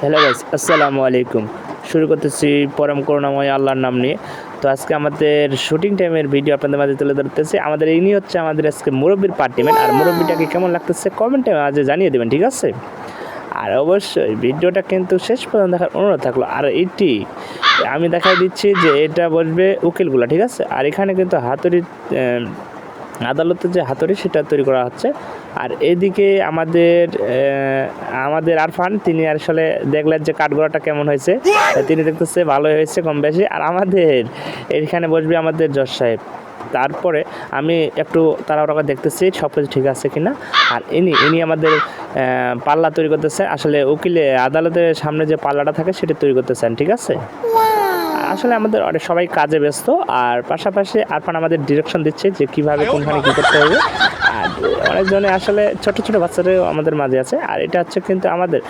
Hello guys আসসালামু আলাইকুম। শুরু করতেছি পরম করুণাময় আল্লাহর নাম নিয়ে। তো আজকে আমাদের শুটিং টাইমের ভিডিও আপনাদের মাঝে তুলে ধরতেছি। আমাদের এই নিয়ে হচ্ছে আমাদের আজকে মুরব্বীর পার্টিমেন্ট আর মুরব্বীটাকে কেমন লাগতেছে কমেন্টে মাঝে জানিয়ে দেবেন, ঠিক আছে? আর অবশ্যই ভিডিওটা কিন্তু শেষ পর্যন্ত দেখার অনুরোধ থাকল। আর এটি আমি দেখাই দিচ্ছি যে এটা বসবে উকিলগুলো, ঠিক আছে? আর এখানে কিন্তু হাতুড়ি আদালতের যে হাতুড়ি সেটা তৈরি করা হচ্ছে। আর এদিকে আমাদের আমাদের আরফান, তিনি আসলে দেখলেন যে কাঠগোড়াটা কেমন হয়েছে। তিনি দেখতেছে ভালোই হয়েছে কম বেশি। আর আমাদের, এখানে বসবে আমাদের জজ সাহেব। তারপরে আমি একটু তাড়াহুড়া দেখতেছি সব কিছু ঠিক আছে কিনা। আর ইনি ইনি আমাদের পাল্লা তৈরি করতেছে আসলে উকিলে আদালতের সামনে যে পাল্লাটা থাকে সেটা তৈরি করতেছেন, ঠিক আছে? আসলে আমাদের অনেক, সবাই কাজে ব্যস্ত, আর পাশাপাশি আরফান আমাদের ডিরেকশন দিচ্ছে যে কীভাবে কোনখানে কী করতে হবে। আর অনেকজনে আসলে ছোট ছোট বাচ্চারাও আমাদের মাঝে আছে, আর এটা হচ্ছে কিন্তু আমাদের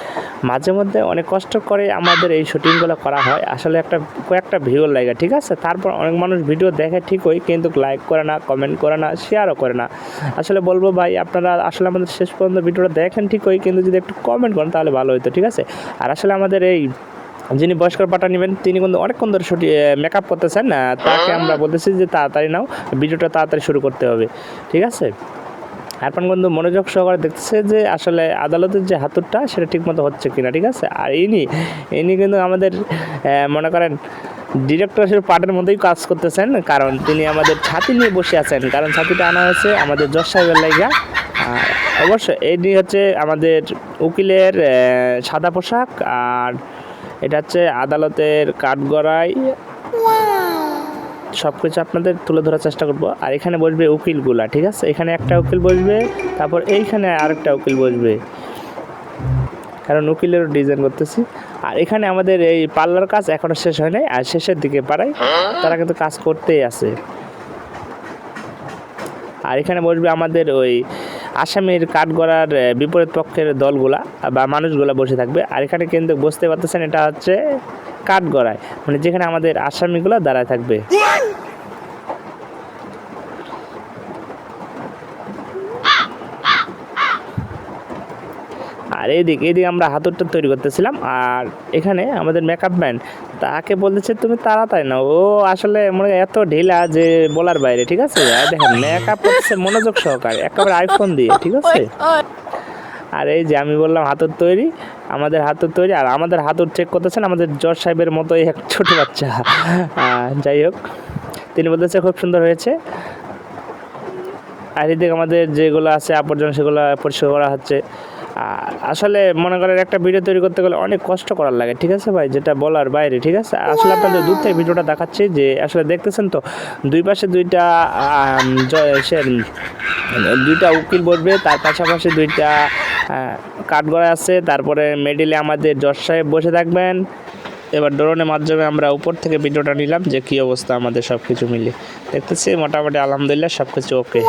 মাঝে মধ্যে অনেক কষ্ট করে আমাদের এই শুটিংগুলো করা হয়। আসলে একটা, কয়েকটা ভিউ লাগে, ঠিক আছে? তারপর অনেক মানুষ ভিডিও দেখে ঠিকই, কিন্তু লাইক করে না কমেন্ট করে না শেয়ারও করে না। আসলে বলব ভাই, আপনারা আসলে আমাদের শেষ পর্যন্ত ভিডিওটা দেখেন ঠিকই, কিন্তু যদি একটু কমেন্ট করেন তাহলে ভালো হতো ঠিক আছে? আর আসলে আমাদের এই যিনি বয়স্কর পাটা নেবেন তিনি কিন্তু অনেকক্ষণ ধরে শুটি মেকআপ করতেছেন তাকে আমরা বলতেছি যে তাড়াতাড়ি নাও ভিডিওটা তাড়াতাড়ি শুরু করতে হবে ঠিক আছে? আরপান বন্ধু মনোযোগ সহকারে দেখতেছে যে আসলে আদালতের যে হাতুরটা সেটা ঠিকমতো হচ্ছে কিনা ঠিক আছে? আর ইনি ইনি কিন্তু আমাদের মনে করেন ডিরেক্টর হিসেবে পার্টের মধ্যেই কাজ করতেছেন কারণ তিনি আমাদের ছাতি নিয়ে বসে আছেন। কারণ ছাতিটা আনা হয়েছে আমাদের জজ সাহেবের লাইগা। আর অবশ্যই এটি হচ্ছে আমাদের উকিলের সাদা পোশাক আর এটা হচ্ছে আদালতের কাঠগড়াই সব কিছু আপনাদের তুলে ধরার চেষ্টা করব। আর এখানে বসবে উকিলগুলা ঠিক আছে? এখানে একটা উকিল বসবে তারপর এইখানে আরেকটা উকিল বসবে। কারণ উকিলেরও ডিজাইন করতেছি। আর এখানে আমাদের এই পার্লার কাজ এখনও শেষ হয় নাই আর শেষের দিকে পাড়ায় তারা কিন্তু কাজ করতেই আছে। আর এখানে বসবে আমাদের ওই আসামির কাঠগড়ার বিপরীত পক্ষের দলগুলা বা মানুষগুলা বসে থাকবে। আর এখানে কিন্তু বুঝতে পারতেছেন এটা হচ্ছে কাঠগড়ায় মানে যেখানে আমাদের আসামিগুলো দাঁড়ায় থাকবে। আর এইদিকে এইদিকে আমরা হাতুরটা তৈরি করতেছিলাম। আর এখানে আমাদের মেকআপ ম্যান তাকে বলতেছে তুমি তাড়াতাড়ি নাও। ও আসলে মনে এত ঢিলা যে বলার বাইরে ঠিক আছে? আর দেখেন মেকআপ করতেছে মনোযোগ সহকারে একেবারে আইফোন দিয়ে ঠিক আছে? আর এই যে আমি বললাম হাতুর তৈরি আমাদের হাতুর তৈরি আর আমাদের হাতুর চেক করতেছেন আমাদের জজ সাহেবের মতো এক ছোট বাচ্চা। যাই হোক তিনি বলতেছে খুব সুন্দর হয়েছে। আর এদিকে আমাদের যেগুলো আছে আবর্জনা সেগুলো পরিষ্কার করা হচ্ছে। আসলে মনে করেন একটা ভিডিও তৈরি করতে গেলে অনেক কষ্ট করার লাগে, ঠিক আছে ভাই? যেটা বলার বাইরে, ঠিক আছে? আসলে আপনাদের দূর থেকে ভিডিওটা দেখাচ্ছি, যে আসলে দেখতেছেন তো, দুই পাশে দুইটা সে দুইটা উকিল বসবে, তার পাশাপাশি দুইটা কাঠগড়া আছে, তারপরে মেডেলে আমাদের জজ সাহেব বসে থাকবেন। এবার ড্রোনের মাধ্যমে আমরা উপর থেকে ভিডিওটা নিলাম, যে কী অবস্থা আমাদের সব কিছু মিলে দেখতেছি মোটামুটি আলহামদুলিল্লাহ সব কিছু ওকে